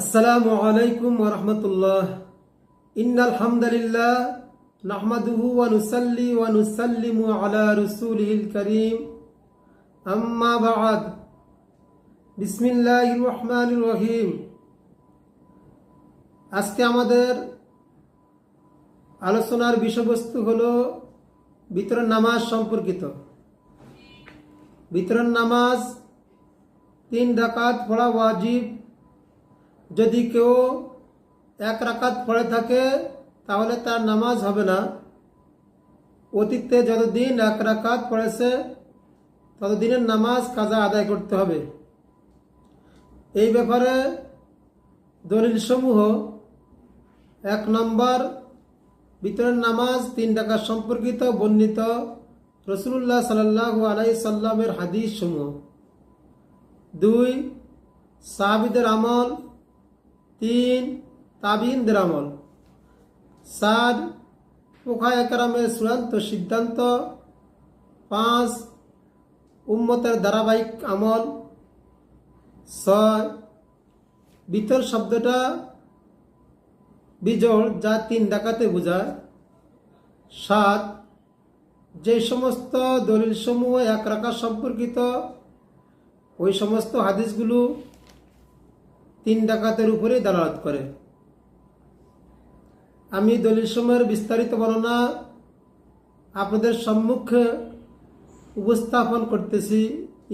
আসসালামু আলাইকুম ওরহমতুল্লাহ ইন্নাল হামদুলিল্লাহ নাহমাদুহু ওয়া নুসাল্লি ওয়া নুসাল্লিমু আলা রাসূলিহিল কারীম। আম্মা বা'দ। বিসমিল্লাহির রহমানির রহিম। আজকে আমাদের আলোচনার বিষয়বস্তু হলো বিতরণ নামাজ সম্পর্কিত। বিতরণ নামাজ তিন ডাকাত পড়া ওয়াজিব যদি কেউ এক রাকাত পড়ে থাকে, তাহলে তার নামাজ হবে না। অতীতে যতদিন এক রাকাত পড়েছে, ততদিনের নামাজ কাজা আদায় করতে হবে। এই ব্যাপারে দলিলসমূহ এক নম্বর বিতরণ নামাজ তিন টাকা সম্পর্কিত বর্ণিত রসুল্লাহ সাল্লাহ আলাই সাল্লামের হাদিস সমূহ দুই, সাহাবিদের আমল তিন তাবিনদের আমল। চার পোখা একরামের চূড়ান্ত সিদ্ধান্ত। পাঁচ উম্মতের ধারাবাহিক আমল। ছয় বিতর শব্দটা বিজোড় যা তিন ডাকাতে বোঝায়। সাত যে সমস্ত দলিল সমূহ এক রাখা সম্পর্কিত, ওই সমস্ত হাদিসগুলো তিন ডাকাতের উপরে দালালত করে। আমি দলিল সময়ের বিস্তারিত বর্ণনা আপনাদের সম্মুখে উপস্থাপন করতেছি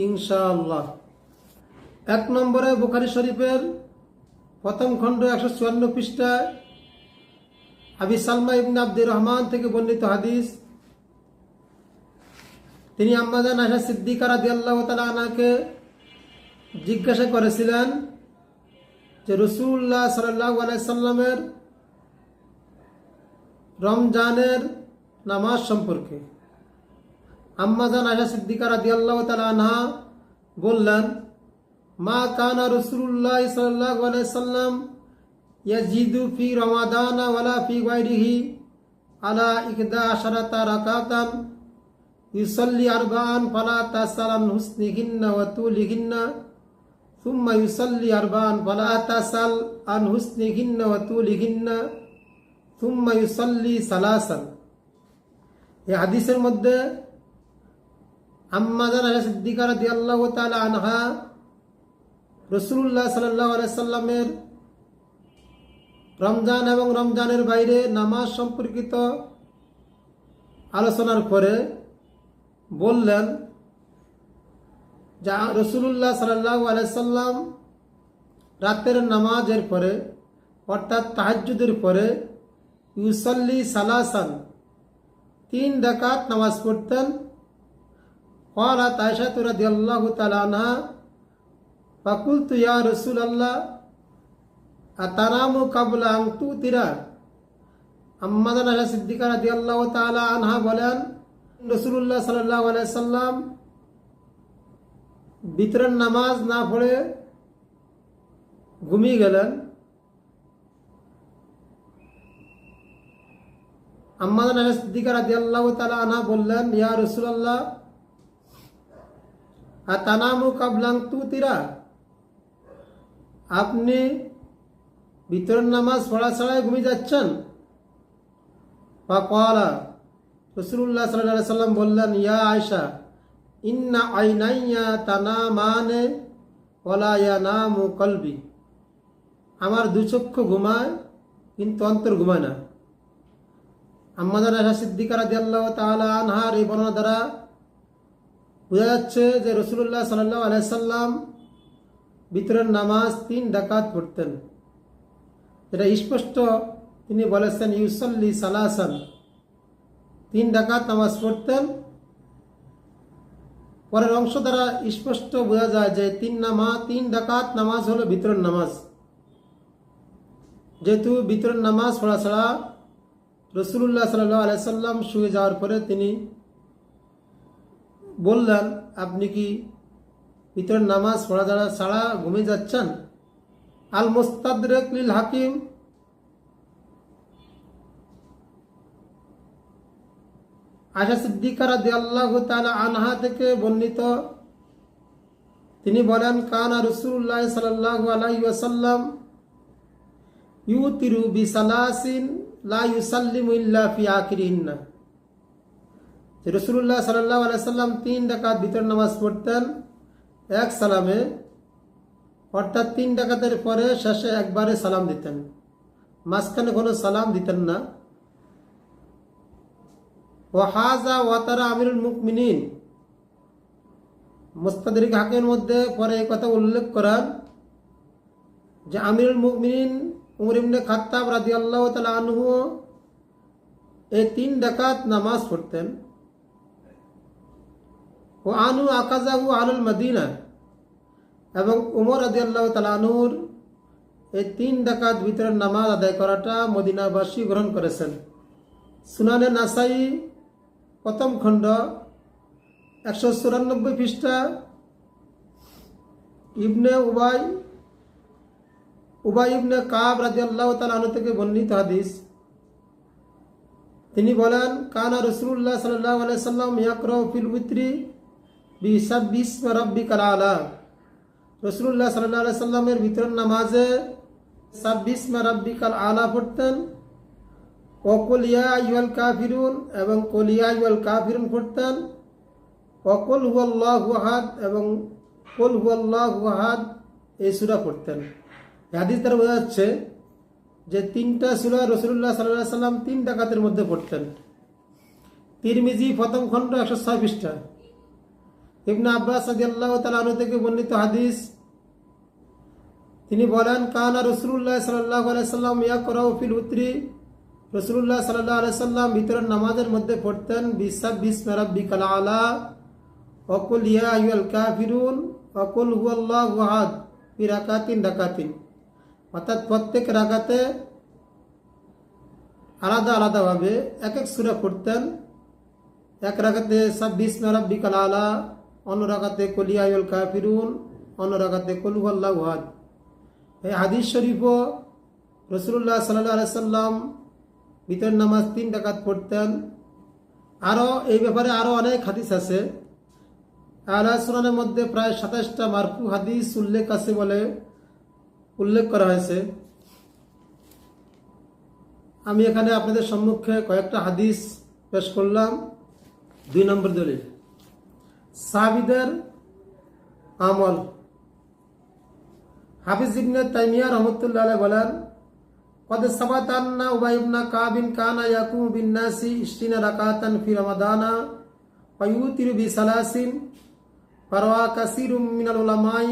ইনশাআল্লাহ। এক নম্বরে বুখারি শরীফের প্রথম খণ্ড একশো চুয়ান্ন পৃষ্ঠায় আবি সালমা ইবনে আব্দুর রহমান থেকে বর্ণিত হাদিস। তিনি আম্মাদান আশা সিদ্দিকা রাদি আল্লাহ তালাকে জিজ্ঞাসা করেছিলেন যে রসুল্লাহ সাল্লাহ আলাইসাল্লামের রমজানের নামাজ সম্পর্কে আম্মাজান আশা সিদ্দিকা রাদি আল্লাহ তালা বললেন, মা কানা রসুল্লাহ সাল্লাহ আলাইসাল্লাম ইয়াজিদু ফি রমাদানা ওয়ালা ফি গায়রিহি আলা ইকদা আশারাতা রাকাতান ইউসাল্লি আরবান ফালা তাসালান হুসনিহিন্না ওয়া তুলিহিন্না। ثم يصلي أربعا فلا تسأل عن حسنهن وطولهن ثم يصلي ثلاثا এই হাদিসের মধ্যে আম্মাদান আশা সিদ্দিকা রাদিয়াল্লাহু তাআলা আনহা রাসূলুল্লাহ সাল্লাল্লাহু আলাইহি সাল্লামের রমজান এবং রমজানের বাইরে নামাজ সম্পর্কিত আলোচনার পরে বললেন যা রসুল্লাহ সাল্লাহ আলাইসাল্লাম রাতের নামাজের পরে, অর্থাৎ তাহাজুদের পরে ইউসল্লি সালাসান, তিন ডাকাত নামাজ পড়তেন। কলা তাইশা তুরা দিয়াল্লাহ তালানহা ফাকুল তুয়া রসুল আল্লাহ আতানামু কাবলা আং তু তিরা আম্মাদান আশা সিদ্দিকা রাদিয়াল্লাহু তাআলা আনহা বলেন রসুল্লাহ সাল্লাহ আলাইসাল্লাম বিতরণ নামাজ না পড়ে ঘুমিয়ে গেলেন। আম্মাদান সিদ্দিকা রাদি আল্লাহ তালা আনা বললেন, ইয়া রসুল্লাহ আর তানামু কাবলাং তু তিরা আপনি বিতরণ নামাজ পড়া ছাড়াই ঘুমিয়ে যাচ্ছেন? বা কলা রসুল্লাহ সাল্লাহ সাল্লাম বললেন, ইয়া আয়সা ইন্না আইনাইয়া তানা মানে নামু কলবি। আমার দু চক্ষু ঘুমায়, কিন্তু অন্তর ঘুমায় না। আম্মাদার আশা সিদ্দিকারা দিয়াল্লাহ তাআলা আনহার এই বর্ণনা দ্বারা বোঝা যাচ্ছে যে রসুল্লাহ সাল্লাহ আলাইসাল্লাম বিতরণ নামাজ তিন ডাকাত পড়তেন। এটা স্পষ্ট, তিনি বলেছেন, ইউসল্লি সালাসান। তিন ডাকাত নামাজ পড়তেন পরের অংশ দ্বারা স্পষ্ট বোঝা যায় যে তিন নামা তিন ডাকাত নামাজ হলো বিতরণ নামাজ। যেহেতু বিতরণ নামাজ পড়া ছাড়া রসুল্লাহ সাল্লাহ আলাইসাল্লাম শুয়ে যাওয়ার পরে তিনি বললেন, আপনি কি বিতরণ নামাজ পড়া ছাড়া ঘুমিয়ে যাচ্ছেন? আল মোস্তাদিল হাকিম আশা সিদ্দিকারা দিয়াল্লাহ আনহা থেকে বর্ণিত। তিনি বলেন, কানা রসুল্লাহ সাল্লাহ আলাই ওয়াসাল্লাম ইউতিরু বিসালাসিন লা ইউসাল্লিমু ইল্লা ফি আখিরিহিন্না। যে রসুল্লাহ সাল্লাহ আলাইসাল্লাম তিন ডাকাত ভিতর নামাজ পড়তেন এক সালামে, অর্থাৎ তিন ডাকাতের পরে শেষে একবারে সালাম দিতেন। মাঝখানে কোনো সালাম দিতেন না। ও হাজা ওয়াতারা আমিরুল মুকমিনিন মুস্তাদরিক হাকের মধ্যে পরে এই কথা উল্লেখ করার যে আমিরুল মুকমিনিন উমর ইবনে খাত্তাব রাজি আল্লাহ তালা আনহু এই তিন ডাকাত নামাজ পড়তেন। ও আনু আকাজাহু আনুল মদিনা এবং উমর আদি আল্লাহ তালানুর এই তিন ডাকাত ভিতরের নামাজ আদায় করাটা মদিনাবাসী গ্রহণ করেছেন। সুনানে নাসাই প্রথম খণ্ড, একশো চুরানব্বই পৃষ্ঠা, ইবনে উবাই উবাই ইবনে কাব রাজি আল্লাহ তালানু থেকে বর্ণিত হাদিস। তিনি বলেন, কানা রসুল্লাহ সাল্লাহ আলাই সাল্লাম ইয়াকর ফিল উত্রি বিসাব্বিস রব্বিকাল আলা। রসুল্লাহ সাল্লাহ সাল্লামের ভিতর নামাজে সাব্বিস রব্বিকাল আলা পড়তেন। ও কলিয়া ইউল কাফিরুন, এবং কলিয়া ইউল কাফিরুন পড়তেন। অকল হুয়াল্লাহ ওয়াহাদ এবং কল হুয়াল্লাহ ওয়াহাদ এই সুরা পড়তেন। হাদিস দ্বারা বোঝা যাচ্ছে যে তিনটা সুরা রসুল্লাহ সাল্লাহ সাল্লাম তিন ডাকাতের মধ্যে পড়তেন। তিরমিজি প্রথম খণ্ড একশো ছয় পৃষ্ঠা। ইবনা আব্বাস সাদি আল্লাহ তালু থেকে বর্ণিত হাদিস। তিনি বলেন, কানা রসুল্লাহ সাল্লাহ আলাইসাল্লাম ইয়া করাও ফিল উত্রি রসুল্লাহ সাল্লাহ আলাইসাল্লাম ভিতরের নামাজের মধ্যে পড়তেন বিসাব বিস মেরাব্বি কালা আলা অকুল ইয়া আইয়াল কাফিরুন অকুল হুয়াল্লাহ ওয়াহাদ ফি রাকাতিন ডাকাতিন অর্থাৎ প্রত্যেক রাগাতে আলাদা আলাদাভাবে এক এক সুরা পড়তেন। এক রাগাতে সাব্বিস মেরাব্বি কালা আলা অন্য রাগাতে কলিয়াউল কাফিরুন অন্য রাগাতে কলুয়াল্লাহ এই হাদিস শরীফও রসুল্লাহ সাল্লাহ আলাইসাল্লাম ভিতর নামাজ তিন ডাকাত পড়তেন। আরও এই ব্যাপারে আরও অনেক হাদিস আছে। আলা সুরানের মধ্যে প্রায় সাতাশটা মারফু হাদিস উল্লেখ আছে বলে উল্লেখ করা হয়েছে। আমি এখানে আপনাদের সম্মুখে কয়েকটা হাদিস পেশ করলাম। দুই নম্বর দলিল। সাহাবিদের আমল। হাফিজ ইবনে তাইমিয়া রহমতুল্লাহ বলেন قد ثبت أن أبي بن كعب كان يقوم بالناس عشرين ركعة في رمضان ويوتر بثلاث فروى كثير من العلماء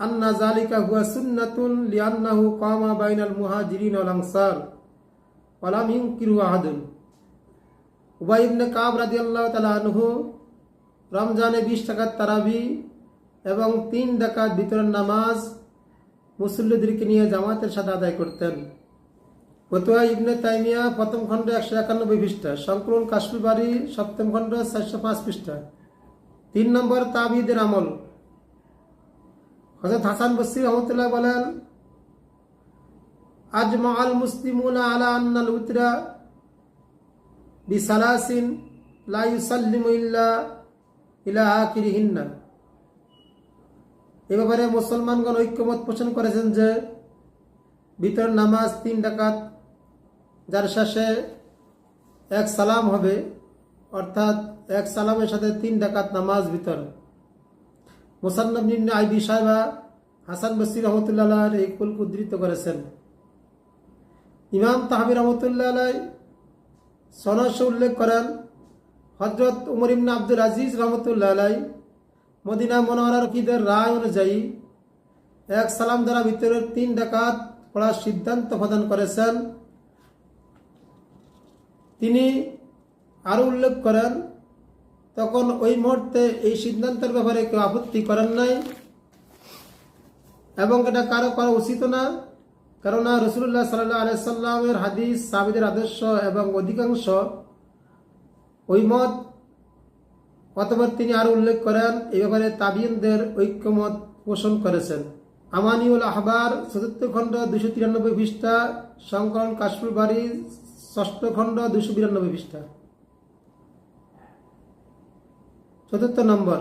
أن ذلك هو سنة لأنه قام بين المهاجرين والأنصار ولم ينكره أحد উবাই ইবনে কাব রাদিয়াল্লাহু তাআলা আনহু রমজানে বিশ টাকার তারাবি এবং তিন ডাকাত ভিতরের নামাজ মুসল্লিদেরকে নিয়ে জামাতের সাথে আদায় করতেন। ফতুয়া ইবনে তাইমিয়া প্রথম খণ্ড একশো একানব্বই পৃষ্ঠা, সংকলন কাশ্মীর বাড়ি সপ্তম খণ্ড চারশো পাঁচ পৃষ্ঠা। তিন নম্বর তাবিদের আমল। হজরত হাসান বসির রহমতুল্লাহ বলেন আজমা আল মুসলিমুন আলা আন্নাল উতরা বিসালাসিন লা ইউসাল্লিমু ইল্লা ইলা আখিরিহিন্না। এ ব্যাপারে মুসলমানগণ ঐক্যমত পোষণ করেছেন যে, ভিতর নামাজ তিন ডাকাত যার শেষে এক সালাম হবে, অর্থাৎ এক সালামের সাথে তিন ডাকাত নামাজ ভিতর। মোসান্নব নিম্নে আইবি সাহেবা হাসান বসির রহমতুল্লাহ এই কুল উদ্ধৃত করেছেন। ইমাম তাহাবি রহমতুল্লাহ সনস উল্লেখ করেন হজরত উমর ইবনা আব্দুল আজিজ রহমতুল্লাহ মদিনা মনোহরার কিদের রায় অনুযায়ী এক সালাম দ্বারা ভিতরের তিন ডাকাত পড়ার সিদ্ধান্ত প্রদান করেছেন। তিনি আরও উল্লেখ করেন, তখন ওই মুহূর্তে এই সিদ্ধান্তের ব্যাপারে কেউ আপত্তি করেন নাই এবং এটা কারও করা উচিত না, কেননা রসুল্লাহ সাল্লাহ আলাইসাল্লামের হাদিস সাবিদের আদর্শ এবং অধিকাংশ ওই মত অতপর তিনি আরও উল্লেখ করেন এই ব্যাপারে তাবিনদের ঐক্যমত পোষণ করেছেন। আমানিউল আহবার চতুর্থ খণ্ড দুশো তিরানব্বই পৃষ্ঠা, সংকলন কাশ্মীর বাড়ি ষষ্ঠ খণ্ড দুশো বিরানব্বই পৃষ্ঠা। চতুর্থ নম্বর।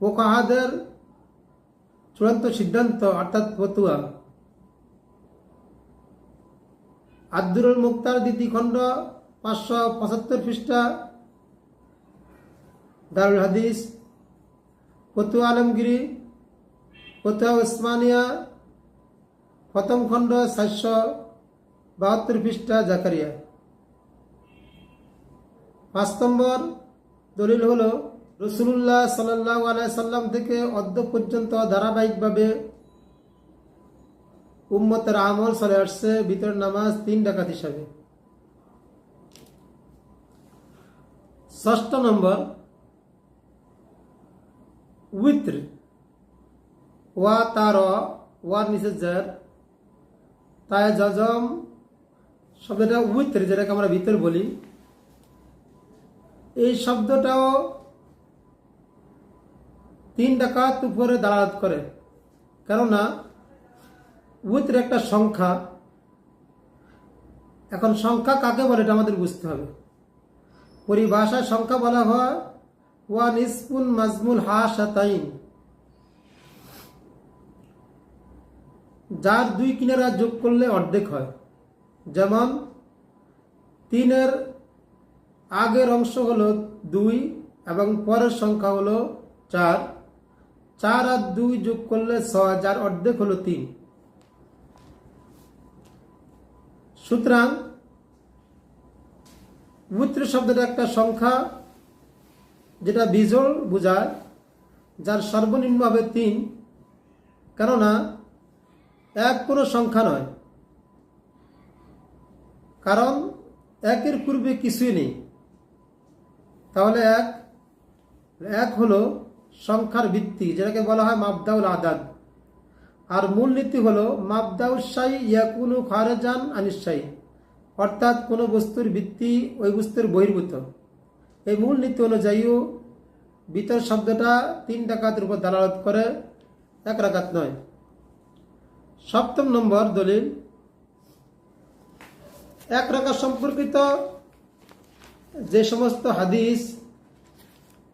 ওকাহাদের চূড়ান্ত সিদ্ধান্ত, অর্থাৎ ফতুয়া। আব্দুরুল মুক্তার দ্বিতীয় খণ্ড পাঁচশো পঁচাত্তর পৃষ্ঠা দারুল হাদিস, ফতুয়া আলমগিরি, ফতুয়া উসমানিয়া, প্রথম খণ্ড সাতশো বাহাত্তর পৃষ্ঠা জাকারিয়া। পাঁচ নম্বর দলিল হল রসুল্লাহ সাল্লাহ সাল্লাম থেকে অদ্য পর্যন্ত ধারাবাহিকভাবে উম্মতের আমল চলে আসছে ভিতর নামাজ তিন ডাকাত হিসাবে। ষষ্ঠ নম্বর উইত্র ওয়া তার ওয়ার নিচে জার তাই জজম শব্দটা উইত্র যেটাকে আমরা ভিতর বলি। এই শব্দটাও তিন ডাকাত উপরে দাঁড়াত করে। কেননা উইত্র একটা সংখ্যা। এখন সংখ্যা কাকে বলে এটা আমাদের বুঝতে হবে। পরিভাষায় সংখ্যা বলা হয় ওয়ান ইসপুন মাজমুল হাশাতাইন। যার দুই কিনারা যোগ করলে অর্ধেক হয়। যেমন, তিনের আগের অংশ হলো দুই এবং পরের সংখ্যা হলো চার। চার আর দুই যোগ করলে ছয়, যার অর্ধেক হলো তিন। সুতরাং উত্র শব্দটা একটা সংখ্যা যেটা বিজোড় বোঝায়, যার সর্বনিম্ন হবে তিন। কেননা, এক কোনো সংখ্যা নয়। কারণ, একের পূর্বে কিছুই নেই। তাহলে এক এক হলো সংখ্যার ভিত্তি, যেটাকে বলা হয় মাবদাউল আদাদ। আর মূলনীতি হলো মাবদাউসাই ইয়াকুনু খারেজান আনিসাই অর্থাৎ কোনো বস্তুর ভিত্তি ওই বস্তুর বহির্ভূত। এই মূলনীতি অনুযায়ীও বিতর শব্দটা তিন ডাকাতের উপর দালালত করে, এক রাকাত নয়। সপ্তম নম্বর দলিল, এক রাকাত সম্পর্কিত যে সমস্ত হাদিস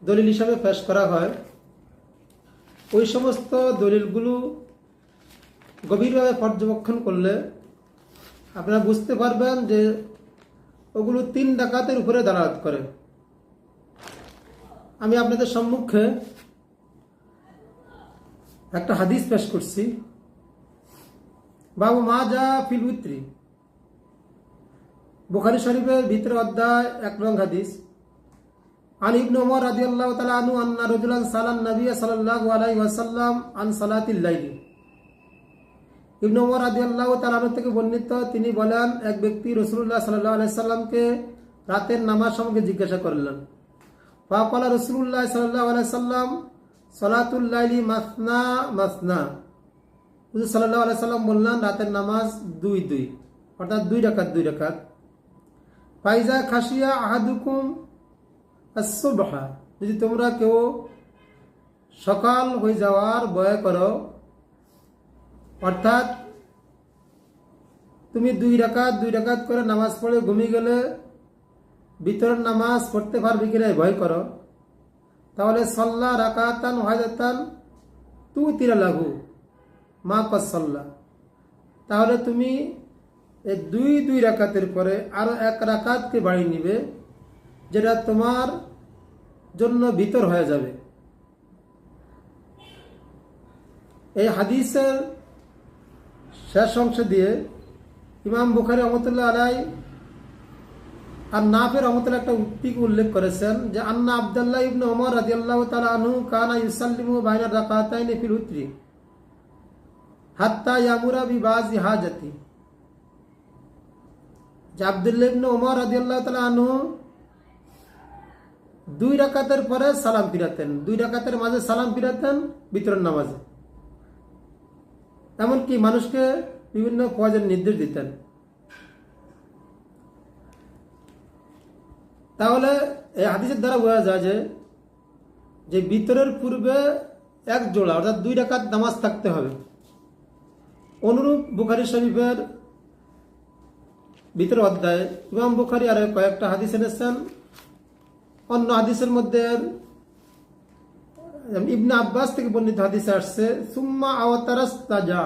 দলিল হিসাবে পেশ করা হয়, ওই সমস্ত দলিলগুলো গভীরভাবে পর্যবেক্ষণ করলে আপনারা বুঝতে পারবেন যে ওগুলো তিন ডাকাতের উপরে দাঁড়াত করে। আমি আপনাদের সম্মুখে একটা হাদিস পেশ করছি বাবু মা যা ফিলউত্রি বুখারি শরীফের ভিতরে অধ্যায় এক রং হাদিস عن ابن عمر رضي الله تعالى عنه أن رجلا سأل النبي صلى الله عليه وسلم عن صلاة الليل ইবনু উমর রাদিয়াল্লাহু তাআলা আনহু থেকে বর্ণিত তিনি বলেন এক ব্যক্তি রাসূলুল্লাহ সাল্লাল্লাহু আলাইহি সাল্লামকে রাতের নামাজ সম্পর্কে জিজ্ঞাসা করলেন ফাকালা রাসূলুল্লাহ সাল্লাল্লাহু আলাইহি সাল্লাম সালাতুল লাইলি মাসনা মাসনা হুজুর সাল্লাল্লাহু আলাইহি সাল্লাম বললেন, রাতের নামাজ দুই দুই, অর্থাৎ দুই রাকাত দুই রাকাত। ফাইজা খাসিয়া আহাদুকুম আসুবহা যদি তোমরা কেউ সকাল হয়ে যাওয়ার ভয় করো, অর্থাৎ তুমি দুই রাকাত দুই রাকাত করে নামাজ পড়ে ঘুমিয়ে গেলে বিতরণ নামাজ পড়তে পারবে কিনা ভয় করো। তাহলে সল্লা রাকাতান হাজাতান তু তিরা লাঘু মা কসল্লা তাহলে তুমি দুই দুই রাকাতের পরে আরও এক রাকাতকে বাড়ি নিবে, যেটা তোমার জন্য ভিতর হয়ে যাবে। এই হাদিসের শেষ অংশ দিয়ে ইমাম বুখারি রহমতুল্লাহ আলাই আর নাফের রহমতুল্লাহ একটা উক্তিকে উল্লেখ করেছেন যে, আন্না আবদুল্লাহ ইবনে ওমর রাদিয়াল্লাহু তাআলা আনহু কানা ইউসাল্লিমু বাইনা রাকাতাইনি ফিল উতরি হাত্তা ইয়ামুরা বিবাজি হাজাতি। যে, আবদুল্লাহ ইবনে ওমর রাদিয়াল্লাহু তাআলা আনহু দুই রাকাতের পরে সালাম ফিরাতেন, দুই রাকাতের মাঝে সালাম ফিরাতেন বিতরণ নামাজে। এমনকি মানুষকে বিভিন্ন প্রয়োজন নির্দেশ দিতেন। তাহলে এই হাদিসের দ্বারা বোঝা যায় যে যে বিতরের পূর্বে এক জোড়া, অর্থাৎ দুই ডাকাত নামাজ থাকতে হবে। অনুরূপ বুখারি শরীফের ভিতর অধ্যায় ইমাম বুখারি আর কয়েকটা হাদিস এনেছেন। অন্য হাদিসের মধ্যে ইবনে আব্বাস থেকে বর্ণিত হাদিসে আসছে, সুম্মা আওতারাস তাজা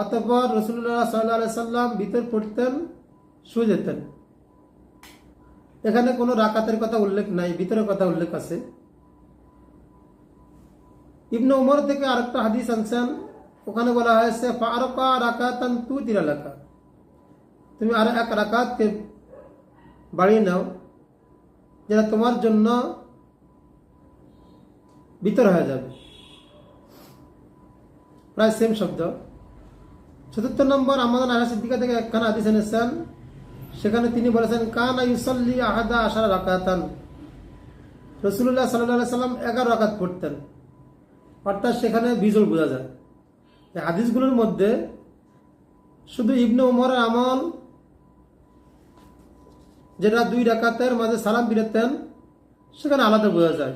অতপর রসুল্লাহ সাল্লাহ সাল্লাম ভিতর পড়তেন, শুয়ে যেতেন। এখানে কোনো রাকাতের কথা উল্লেখ নাই, ভিতরের কথা উল্লেখ আছে। ইবনে উমর থেকে আরেকটা হাদিস আনছেন, ওখানে বলা হয়েছে তুমি আর এক রাকাতকে বাড়িয়ে নাও, যেটা তোমার জন্য ভিতর হয়ে যাবে। প্রায় সেম শব্দ। চতুর্থ নম্বর আমাদের আহা সিদ্দিকা থেকে একখানা হাদিস এনেছেন সেখানে তিনি বলেছেন, কানা ইউসল্লি আহাদা আশারা রাকাতান। রসুল্লাহ সাল্লাহ সাল্লাম এগারো রাকাত পড়তেন। অর্থাৎ সেখানে বিজল বোঝা যায়। হাদিসগুলোর মধ্যে শুধু ইবনে উমরের আমল, যেটা দুই রাকাতের মাঝে সালাম বিরাতেন সেখানে আলাদা বোঝা যায়।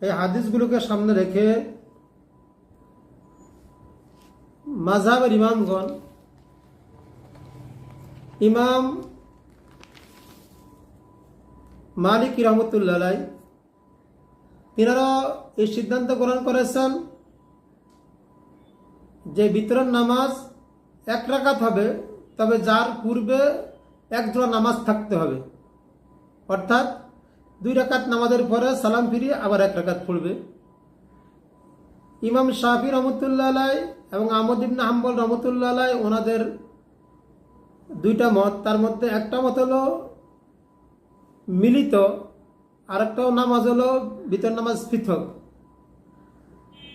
এই হাদিসগুলোকে সামনে রেখে মাঝহাবের ইমামগণ, ইমাম মালিক রহমতুল্লাহ তিনারা এই সিদ্ধান্ত গ্রহণ করেছেন যে বিতরণ নামাজ এক রাকাত হবে, তবে যার পূর্বে এক জোড়া নামাজ থাকতে হবে। অর্থাৎ দুই রাকাত নামাজের পরে সালাম ফিরিয়ে আবার এক রাকাত পড়বে। ইমাম শাহি রহমতুল্লাহ এবং আহমদ ইবনা হাম্বল রহমতুল্লাহ ওনাদের দুইটা মত, তার মধ্যে একটা মত হলো মিলিত, আরেকটাও নামাজ হলো বিতর নামাজ পৃথক।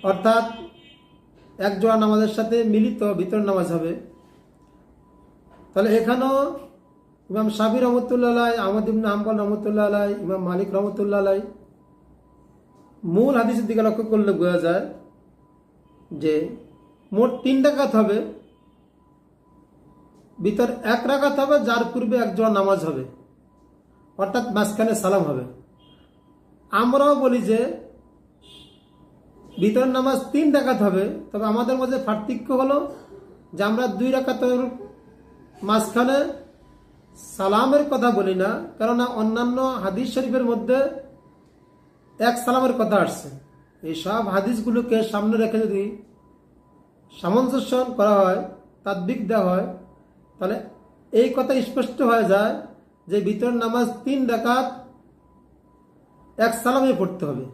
অর্থাৎ এক জোড়া নামাজের সাথে মিলিত বিতর নামাজ হবে। তাহলে এখানেও ইমাম সাবি রহমতুল্লাহ আলাই, আহমদ ইবনা হাম্বল রহমতুল্লাহ আলাই, ইমাম মালিক রহমতুল্লাহ আলাই মূল হাদিসের দিকে লক্ষ্য করলে বোঝা যায় যে মোট তিন ডাকাত হবে। ভিতর এক রাকাত হবে, যার পূর্বে এক জোড়া নামাজ হবে। অর্থাৎ মাঝখানে সালাম হবে। আমরাও বলি যে ভিতর নামাজ তিন ডাকাত হবে, তবে আমাদের মধ্যে পার্থক্য হলো যে আমরা দুই রাকাতের মাঝখানে সালামের কথা বলি না, কেননা অন্যান্য হাদিস শরীফের মধ্যে এক সালামের কথা আসছে। এই সব হাদিসগুলোকে সামনে রেখে যদি সামঞ্জস্য করা হয়, তাদ্বিক দেওয়া হয়, তাহলে এই কথা স্পষ্ট হয়ে যায় যে ভিতর নামাজ তিন ডাকাত এক সালামে পড়তে হবে।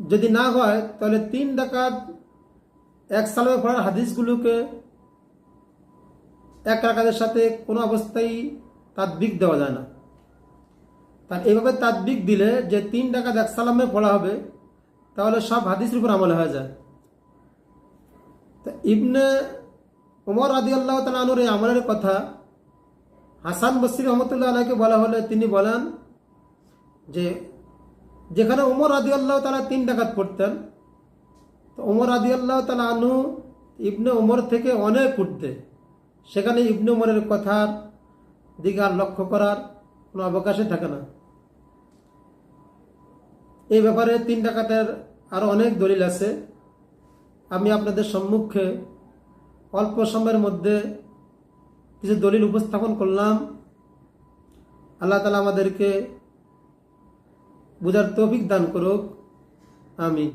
যদি না হয়, তাহলে তিন ডাকাত এক সালামে পড়ার হাদিসগুলোকে এক রাকাতের সাথে কোনো অবস্থায় তাদ্বিক দেওয়া যায় না। তার এইভাবে তাদ্বিক দিলে যে তিন ডাকাত এক সালামে পড়া হবে, তাহলে সব হাদিসের উপর আমল হয়ে যায়। তা ইবনে উমর আদি আল্লাহ তালুর এই আমলের কথা হাসান বসির রহমতুল্লাহ আলাইকে বলা হলে, তিনি বলেন যে, যেখানে উমর আদি আল্লাহ তালা তিন ডাকাত পড়তেন, তো উমর আদি আল্লাহ তালা আনু ইবনে উমর থেকে অনেক উঠতে সেখানে ইবনে উমরের কথার দিকে আর লক্ষ্য করার কোনো অবকাশই থাকে না। এই ব্যাপারে তিন ডাকাতের আরও অনেক দলিল আছে। আমি আপনাদের সম্মুখে অল্প সময়ের মধ্যে কিছু দলিল উপস্থাপন করলাম। আল্লাহ তালা আমাদেরকে বুঝার তৌফিক দান করুক। আমি